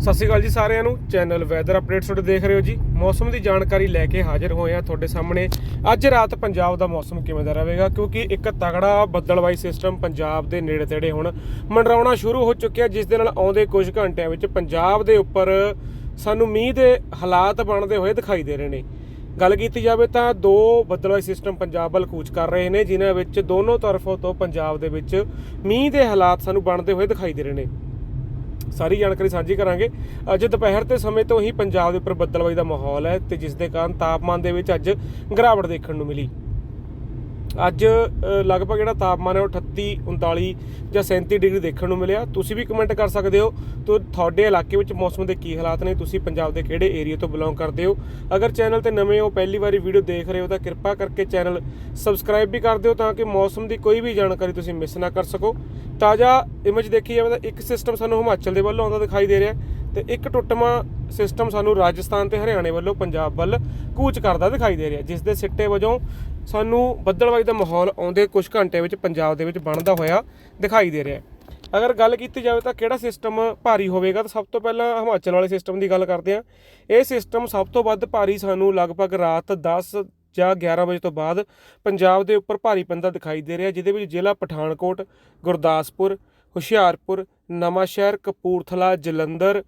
ਸਤਿ ਸ਼੍ਰੀ ਅਕਾਲ ਜੀ ਸਾਰਿਆਂ ਨੂੰ। ਚੈਨਲ ਵੈਦਰ ਅਪਡੇਟਸ ਤੁਹਾਡੇ ਦੇਖ ਰਹੇ ਹੋ ਜੀ। ਮੌਸਮ ਦੀ ਜਾਣਕਾਰੀ ਲੈ ਕੇ ਹਾਜ਼ਰ ਹੋਏ ਆ ਤੁਹਾਡੇ ਸਾਹਮਣੇ। ਅੱਜ ਰਾਤ ਪੰਜਾਬ ਦਾ ਮੌਸਮ ਕਿਵੇਂ ਦਾ ਰਹੇਗਾ? ਕਿਉਂਕਿ ਇੱਕ ਤਗੜਾ ਬੱਦਲਵਾਈ ਸਿਸਟਮ ਪੰਜਾਬ ਦੇ ਨੇੜੇ ਤੇੜੇ ਹੁਣ ਮੰਡਰਾਉਣਾ ਸ਼ੁਰੂ ਹੋ ਚੁੱਕਿਆ, ਜਿਸ ਦੇ ਨਾਲ ਆਉਂਦੇ ਕੁਝ ਘੰਟਿਆਂ ਵਿੱਚ ਪੰਜਾਬ ਦੇ ਉੱਪਰ ਸਾਨੂੰ ਮੀਂਹ ਦੇ ਹਾਲਾਤ ਬਣਦੇ ਹੋਏ ਦਿਖਾਈ ਦੇ ਰਹੇ ਨੇ। ਗੱਲ ਕੀਤੀ ਜਾਵੇ ਤਾਂ ਦੋ ਬੱਦਲਵਾਈ ਸਿਸਟਮ ਪੰਜਾਬ ਵੱਲ ਕੂਚ ਕਰ ਰਹੇ ਨੇ, ਜਿਨ੍ਹਾਂ ਵਿੱਚ ਦੋਨੋਂ ਤਰਫੋਂ ਤੋਂ ਪੰਜਾਬ ਦੇ ਵਿੱਚ ਮੀਂਹ ਦੇ ਹਾਲਾਤ ਸਾਨੂੰ ਬਣਦੇ ਹੋਏ ਦਿਖਾਈ ਦੇ ਰਹੇ ਨੇ। ਸਾਰੀ ਜਾਣਕਾਰੀ ਸਾਂਝੀ ਕਰਾਂਗੇ। ਅੱਜ ਦੁਪਹਿਰ ਦੇ ਸਮੇਂ ਤੋਂ ਹੀ ਪੰਜਾਬ ਦੇ ਉੱਪਰ ਬੱਦਲਬਾਈ ਦਾ ਮਾਹੌਲ ਹੈ ਤੇ ਜਿਸ ਦੇ ਕਾਰਨ ਤਾਪਮਾਨ ਦੇ ਵਿੱਚ ਅੱਜ ਗਿਰਾਵਟ ਦੇਖਣ ਨੂੰ ਮਿਲੀ। ਅੱਜ ਲਗਭਗ ਜਿਹੜਾ ਤਾਪਮਾਨ ਹੈ ਉਹ 38 39 ਜਾਂ 37 ਡਿਗਰੀ ਦੇਖਣ ਨੂੰ ਮਿਲਿਆ। ਤੁਸੀਂ ਵੀ ਕਮੈਂਟ ਕਰ ਸਕਦੇ ਹੋ। ਤੋ, ਤੁਹਾਡੇ ਇਲਾਕੇ ਵਿੱਚ ਮੌਸਮ ਦੇ ਕੀ ਹਾਲਾਤ ਨੇ? ਤੁਸੀਂ ਪੰਜਾਬ ਦੇ ਕਿਹੜੇ ਏਰੀਆ ਤੋਂ ਬਿਲੋਂਗ ਕਰਦੇ ਹੋ? ਅਗਰ ਚੈਨਲ ਤੇ ਨਵੇਂ ਹੋ, ਪਹਿਲੀ ਵਾਰੀ ਵੀਡੀਓ ਦੇਖ ਰਹੇ ਹੋ, ਤਾਂ ਕਿਰਪਾ ਕਰਕੇ ਚੈਨਲ ਸਬਸਕ੍ਰਾਈਬ ਵੀ ਕਰ ਦਿਓ ਤਾਂ ਕਿ ਮੌਸਮ ਦੀ ਕੋਈ ਵੀ ਜਾਣਕਾਰੀ ਤੁਸੀਂ ਮਿਸ ਨਾ ਕਰ ਸਕੋ। ਤਾਜ਼ਾ ਇਮੇਜ ਦੇਖੀ ਜਾਵੇ ਤਾਂ ਇੱਕ ਸਿਸਟਮ ਸਾਨੂੰ ਹਿਮਾਚਲ ਦੇ ਵੱਲੋਂ ਆਉਂਦਾ ਦਿਖਾਈ ਦੇ ਰਿਹਾ। ਤੇ ਇੱਕ ਟੁੱਟਵਾਂ ਸਿਸਟਮ ਸਾਨੂੰ ਰਾਜਸਥਾਨ ਤੇ ਹਰਿਆਣੇ ਵੱਲੋਂ, ਪੰਜਾਬ ਵੱਲ ਕੂਚ ਕਰਦਾ ਦਿਖਾਈ ਦੇ ਰਿਹਾ ਜਿਸ ਦੇ ਸਿੱਟੇ ਵਜੋਂ ਸਾਨੂੰ ਬੱਦਲਵਾਈ ਦਾ ਮਾਹੌਲ ਆਉਂਦੇ ਕੁਝ ਘੰਟੇ ਵਿੱਚ ਪੰਜਾਬ ਦੇ ਵਿੱਚ ਬਣਦਾ ਹੋਇਆ ਦਿਖਾਈ ਦੇ ਰਿਹਾ। ਅਗਰ ਗੱਲ ਕੀਤੀ ਜਾਵੇ ਤਾਂ ਕਿਹੜਾ ਸਿਸਟਮ ਭਾਰੀ ਹੋਵੇਗਾ, ਤਾਂ ਸਭ ਤੋਂ ਪਹਿਲਾਂ ਹਿਮਾਚਲ ਵਾਲੇ ਸਿਸਟਮ ਦੀ ਗੱਲ ਕਰਦੇ ਹਾਂ। ਇਹ ਸਿਸਟਮ ਸਭ ਤੋਂ ਵੱਧ ਭਾਰੀ ਸਾਨੂੰ ਲਗਭਗ ਰਾਤ 10 ਜਾਂ 11 ਵਜੇ ਤੋਂ ਬਾਅਦ ਪੰਜਾਬ ਦੇ ਉੱਪਰ ਭਾਰੀ ਪੈਂਦਾ ਦਿਖਾਈ ਦੇ ਰਿਹਾ, ਜਿਹਦੇ ਵਿੱਚ ਜ਼ਿਲ੍ਹਾ ਪਠਾਨਕੋਟ, ਗੁਰਦਾਸਪੁਰ, ਹੁਸ਼ਿਆਰਪੁਰ, ਨਵਾਂਸ਼ਹਿਰ, ਕਪੂਰਥਲਾ, ਜਲੰਧਰ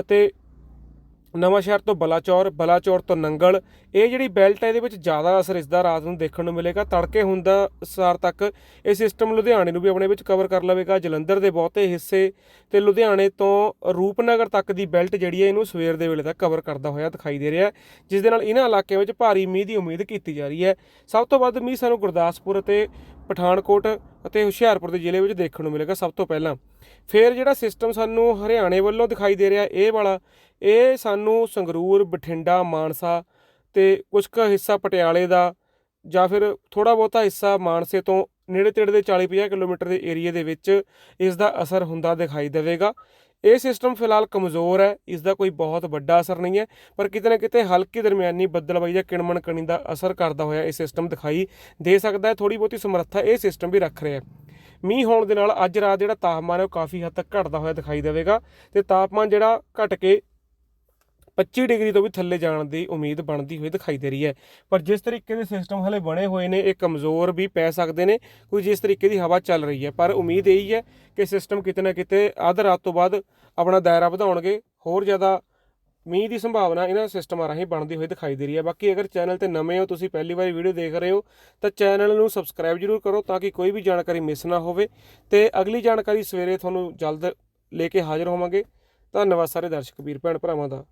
ਅਤੇ ਨਵਾਂਸ਼ਹਿਰ ਤੋਂ ਬਲਾਚੌਰ ਬਲਾਚੌਰ ਤੋਂ ਨੰਗਲ, ਇਹ ਜਿਹੜੀ ਬੈਲਟ ਹੈ ਇਹਦੇ ਵਿੱਚ ਜ਼ਿਆਦਾ ਅਸਰ ਇਸ ਦਾ ਰਾਤ ਨੂੰ ਦੇਖਣ ਨੂੰ ਮਿਲੇਗਾ। ਤੜਕੇ ਹੁੰਦਾ ਸਾਰ ਤੱਕ ਇਹ ਸਿਸਟਮ ਲੁਧਿਆਣੇ ਨੂੰ ਵੀ ਆਪਣੇ ਵਿੱਚ ਕਵਰ ਕਰ ਲਵੇਗਾ। ਜਲੰਧਰ ਦੇ ਬਹੁਤੇ ਹਿੱਸੇ ਤੇ ਲੁਧਿਆਣੇ ਤੋਂ ਰੂਪਨਗਰ ਤੱਕ ਦੀ ਬੈਲਟ ਜਿਹੜੀ ਹੈ ਇਹਨੂੰ ਸਵੇਰ ਦੇ ਵੇਲੇ ਤੱਕ ਕਵਰ ਕਰਦਾ ਹੋਇਆ ਦਿਖਾਈ ਦੇ ਰਿਹਾ ਜਿਸ ਦੇ ਨਾਲ ਇਹਨਾਂ ਇਲਾਕਿਆਂ ਵਿੱਚ ਭਾਰੀ ਮੀਂਹ ਦੀ ਉਮੀਦ ਕੀਤੀ ਜਾ ਰਹੀ ਹੈ। ਸਭ ਤੋਂ ਵੱਧ ਮੀਂਹ ਸਾਨੂੰ ਗੁਰਦਾਸਪੁਰ ਅਤੇ ਪਠਾਨਕੋਟ ਅਤੇ ਹੁਸ਼ਿਆਰਪੁਰ ਦੇ ਜ਼ਿਲ੍ਹੇ ਵਿੱਚ ਦੇਖਣ ਨੂੰ ਮਿਲੇਗਾ ਸਭ ਤੋਂ ਪਹਿਲਾਂ। ਫਿਰ ਜਿਹੜਾ ਸਿਸਟਮ ਸਾਨੂੰ ਹਰਿਆਣੇ ਵੱਲੋਂ ਦਿਖਾਈ ਦੇ ਰਿਹਾ, ਇਹ ਵਾਲਾ, ਇਹ ਸਾਨੂੰ ਸੰਗਰੂਰ, ਬਠਿੰਡਾ, ਮਾਨਸਾ ਤੇ ਕੁਝ ਕੁ ਹਿੱਸਾ ਪਟਿਆਲੇ ਦਾ ਜਾਂ ਫਿਰ ਥੋੜਾ ਬਹੁਤਾ ਹਿੱਸਾ ਮਾਨਸੇ ਤੋਂ ਨੇੜੇ ਤੇੜੇ ਦੇ 40-50 ਕਿਲੋਮੀਟਰ ਦੇ ਏਰੀਆ ਦੇ ਵਿੱਚ ਇਸ ਦਾ ਅਸਰ ਹੁੰਦਾ ਦਿਖਾਈ ਦੇਵੇਗਾ। ਇਹ ਸਿਸਟਮ ਫਿਲਹਾਲ ਕਮਜ਼ੋਰ ਹੈ ਇਸ ਦਾ ਕੋਈ ਬਹੁਤ ਵੱਡਾ ਅਸਰ ਨਹੀਂ ਹੈ, ਪਰ ਕਿਤੇ ਨਾ ਕਿਤੇ ਹਲਕੀ ਦਰਮਿਆਨੀ ਬੱਦਲਬਾਈ ਜਾਂ ਕਿਣਮਣ ਕਣੀ ਦਾ ਅਸਰ ਕਰਦਾ ਹੋਇਆ ਇਹ ਸਿਸਟਮ ਦਿਖਾਈ ਦੇ ਸਕਦਾ ਹੈ। ਥੋੜੀ ਬਹੁਤੀ ਸਮਰੱਥਾ ਇਹ ਸਿਸਟਮ ਵੀ ਰੱਖ ਰਿਹਾ ਹੈ। ਮੀਂਹ ਹੋਣ ਦੇ ਨਾਲ ਅੱਜ ਰਾਤ ਜਿਹੜਾ ਤਾਪਮਾਨ ਹੈ ਉਹ ਕਾਫੀ ਹੱਦ ਤੱਕ ਘਟਦਾ ਹੋਇਆ ਦਿਖਾਈ ਦੇਵੇਗਾ ਤੇ ਤਾਪਮਾਨ ਜਿਹੜਾ ਘਟ ਕੇ 25 ਡਿਗਰੀ ਤੋਂ ਵੀ ਥੱਲੇ ਜਾਣ ਦੀ ਉਮੀਦ ਬਣਦੀ ਹੋਈ ਦਿਖਾਈ ਦੇ ਰਹੀ ਹੈ। ਪਰ ਜਿਸ ਤਰੀਕੇ ਦੇ ਸਿਸਟਮ ਹਲੇ ਬਣੇ ਹੋਏ ਨੇ, ਇਹ ਕਮਜ਼ੋਰ ਵੀ ਪੈ ਸਕਦੇ ਨੇ, ਕੋਈ ਜਿਸ ਤਰੀਕੇ ਦੀ ਹਵਾ ਚੱਲ ਰਹੀ ਹੈ। ਪਰ ਉਮੀਦ ਇਹੀ ਹੈ ਕਿ ਸਿਸਟਮ ਕਿਤੇ ਨਾ ਕਿਤੇ ਅੱਧ ਰਾਤ ਤੋਂ ਬਾਅਦ ਆਪਣਾ ਦਾਇਰਾ ਵਧਾਉਣਗੇ। ਹੋਰ ਜ਼ਿਆਦਾ ਮੀਂਹ ਦੀ ਸੰਭਾਵਨਾ ਇਹਨਾਂ ਸਿਸਟਮਾਂ ਰਾਹੀਂ ਬਣਦੀ ਹੋਈ ਦਿਖਾਈ ਦੇ ਰਹੀ ਹੈ। ਬਾਕੀ ਅਗਰ ਚੈਨਲ ਤੇ ਨਵੇਂ ਹੋ, ਤੁਸੀਂ ਪਹਿਲੀ ਵਾਰੀ ਵੀਡੀਓ ਦੇਖ ਰਹੇ ਹੋ, ਤਾਂ ਚੈਨਲ ਨੂੰ ਸਬਸਕ੍ਰਾਈਬ ਜ਼ਰੂਰ ਕਰੋ ਤਾਂ ਕਿ ਕੋਈ ਵੀ ਜਾਣਕਾਰੀ ਮਿਸ ਨਾ ਹੋਵੇ। ਤੇ ਅਗਲੀ ਜਾਣਕਾਰੀ ਸਵੇਰੇ ਤੁਹਾਨੂੰ ਜਲਦ ਲੈ ਕੇ ਹਾਜ਼ਰ ਹੋਵਾਂਗੇ। ਧੰਨਵਾਦ ਸਾਰੇ ਦਰਸ਼ਕ ਵੀਰ, ਭੈਣ ਭਰਾਵਾਂ ਦਾ।